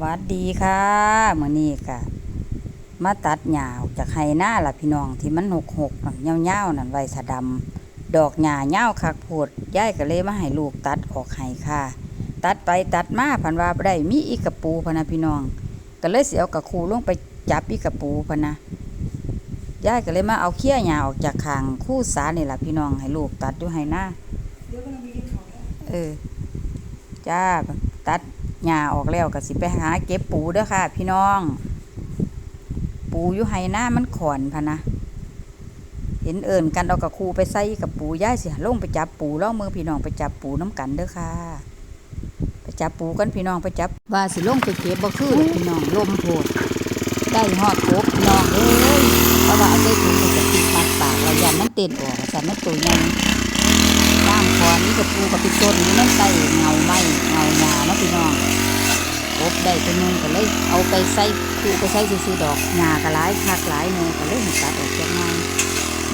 วัสดีค่ะมื้อนี้ก็มาตัดหญ้าออกจากไห้หน้าล่ะพี่น้องที่มันหกหกๆนั่นยาวๆนั่นไว้สะดำดอกหญ้ายาวคักโพดย่ายก็เลยมาให้ลูกตัดออกให้ค่ะ ตัดไปตัดมาพันว่าบ่ได้มีอีกกระปูพนะพี่น้อง ก็เลยสิเอากระคูลงไปจับอีกระปูพนะย่ายก็เลยมาเอาเขี้ยหญ้าออกจากคางคู่สานี่ล่ะพี่น้องให้ลูกตัดอยู่ให้หน้าเออจ้าตัด หญ้าออกแล้วก็สิไปหาเก็บปูเด้อค่ะ พี่น้อง ปูอยู่ไห้หน้ามันขอนพะนะ เห็นเอิ่นกันเอากับครูไปใส่กับปูย่ายสิลงไปจับปูล่องมือพี่น้องไปจับปูน้ำกันเด้อค่ะ ไปจับปูกันพี่น้องไปจับ ว่าสิลงไปเก็บบ่คือพี่น้องลมโพดได้ฮอดโกบพี่น้องเอ้ยเพราะว่าเอาใส่ถุงจะติดมัดปากเรายันมันเต้นออกสันมันตัวใหญ่น้ำคอนนี่กับปูกับปิต้นนี่มันใส่เงาไม้เงาหญ้าเนาะพี่น้องกบ ได้ตัวนึงก็เลยเอาไปใส่คูไปใส่ซื้อดอกหญ้าก็หลายคักหลายหน่อก็เลยให้ตัดออกจากน้อย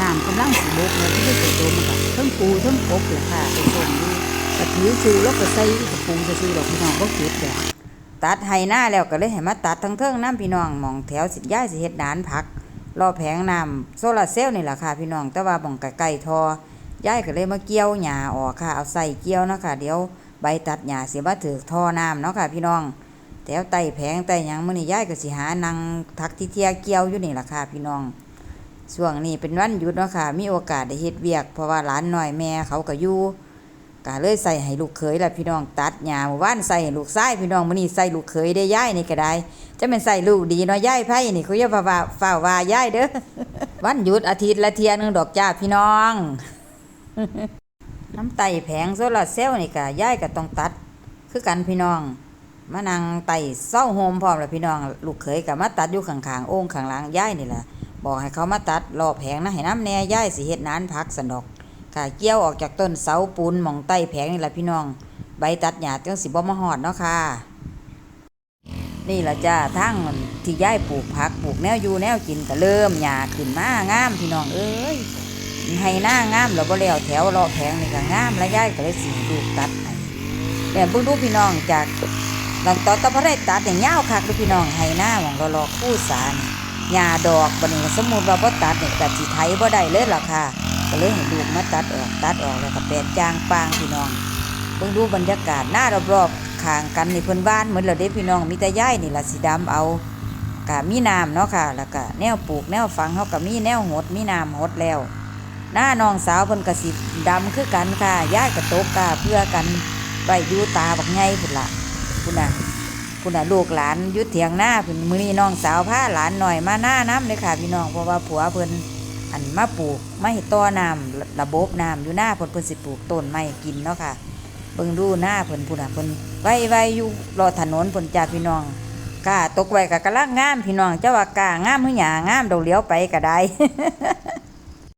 น้ำกำลังสิบกเลยที่ได้ตัวโดมันก็ทั้งปูทั้งกบเลยค่ะเป็นต้นอยู่ก็ถือชูแล้วก็ใส่กับปูซื้อดอกพี่น้องก็เก็บดอกตัดไห้หน้าแล้วก็เลยให้มาตัดทั้งเทิงน้ำพี่น้องหมองแถวสิย้ายสิเฮ็ดดานผักรอแผงน้ำโซลาเซลล์นี่แหละค่ะพี่น้องแต่ว่าหมองใกล้ๆทอยายก็เลยมาเกี่ยวหญ้าออกค่ะเอาใส่เกี่ยวนะค่ะเดี๋ยวใบตัดหญ้าเสิมาถือท่อน้ำเนาะค่ะพี่น้อง ถวไต่แผงไต่หยังมื้อนี้ยายก็สิหานางทักที่เที่ยเกี่ยวอยู่นี่ล่ะค่ะพี่น้องช่วงนี้เป็นวันหยุดเนาะค่ะ มีโอกาสได้เฮ็ดเวียก เพราะว่าหลานน้อยแม่เขาก็อยู่ก็เลยใส่ให้ลูกเขยล่ะพี่น้องตัดหญ้าเมื่อวานใส่ให้ลูกชายพี่น้องมื้อนี้ใส่ลูกเขยได้ยายนี่ก็ได้จะเป็นใส่ลูกดีเนาะยายไผนี่คุยว่าว่าฝ้าว่ายายเด้อวันหยุดอาทิตย์ละเที่ยนึงดอกจ้าพี่น้อง น้ำไตแผงโซลาเซลล์นี่ก็ย้ายก็ต้องตัดคือกันพี่น้อง มานั่งไต่เศร้าโฮมพร้อมแล้วพี่น้องลูกเขยก็มาตัดอยู่ข้างๆโอ่งข้างหลังย้ายนี่แหละบอกให้เขามาตัดรอบแผงนะให้น้ำแน่ย้ายสิเฮ็ดนานพักสนอกค่ะเกี่ยวออกจากต้นเสาปูนมองใต้แผงนี่แหละพี่น้อง ใบตัดหญ้าจังสิบ่มาฮอดเนาะค่ะ นี่ละจ้าทั้งที่ย้ายปลูกผักปลูกแนวอยู่แนวกินก็เริ่มหญ้าขึ้นมางามพี่น้องเอ้ยให้หน้างามแล้วบ่แล้วแถวรอแผงนี่ก็งามแล้วยายก็เลยสิลูกตัดให้แต่เบิ่งดูพี่น้องจาก ตอนตอนตะพระได้ตัดเนี่ยยาวคักเดูพี่น้องให้หน้าหวังรอรอคู่สารหญ้าดอกบัดนี้สมมุติว่าบ่ตัดเนี่ยก็สิไถบ่ได้เลยล่ะค่ะ ก็เลยให้ลูกมาตัดออกตัดออกแล้วก็แปดจางปางพี่น้องเบิ่งดูบรรยากาศหน้ารอบๆข้างกันนี่เพิ่นบ้านเหมือนแล้วเด้พี่น้องมีแต่ยายนี่ล่ะสิดำเอาก็มีน้ำเนาะค่ะ แล้วก็แนวปลูกแนวฝังเฮาก็มีแนวหดมีน้ำหดแล้ว หน้าน้องสาวเพิ่นก็สิดำคือกันค่ะย้ายกับโตกกาเพื่อกันไว้อยู่ตาบักไงพุ่นละ พุ่นน่ะพุ่นน่ะลูกหลานยุดเถียงหน้าพุ่นมื้อนี้น้องสาวพาหลานหน่อยมาหน้าน้ำเลยค่ะ พี่น้องเพราะว่าผัวเพิ่นอันมาปลูกไม่ต่อน้ำระบบน้ำอยู่หน้าเพิ่นเพิ่นสิปลูกต้นไม้กินเนาะค่ะเบิ่งดูหน้าเพิ่นพุ่นน่ะเพิ่นไว้ไว้อยู่รอถนนเพิ่นจ้าพี่น้องกล้าตกไว้ก็กำลังงามพี่น้องเจ้าว่ากล้างามหรือหยางามดอกเลี้ยวไปก็ได้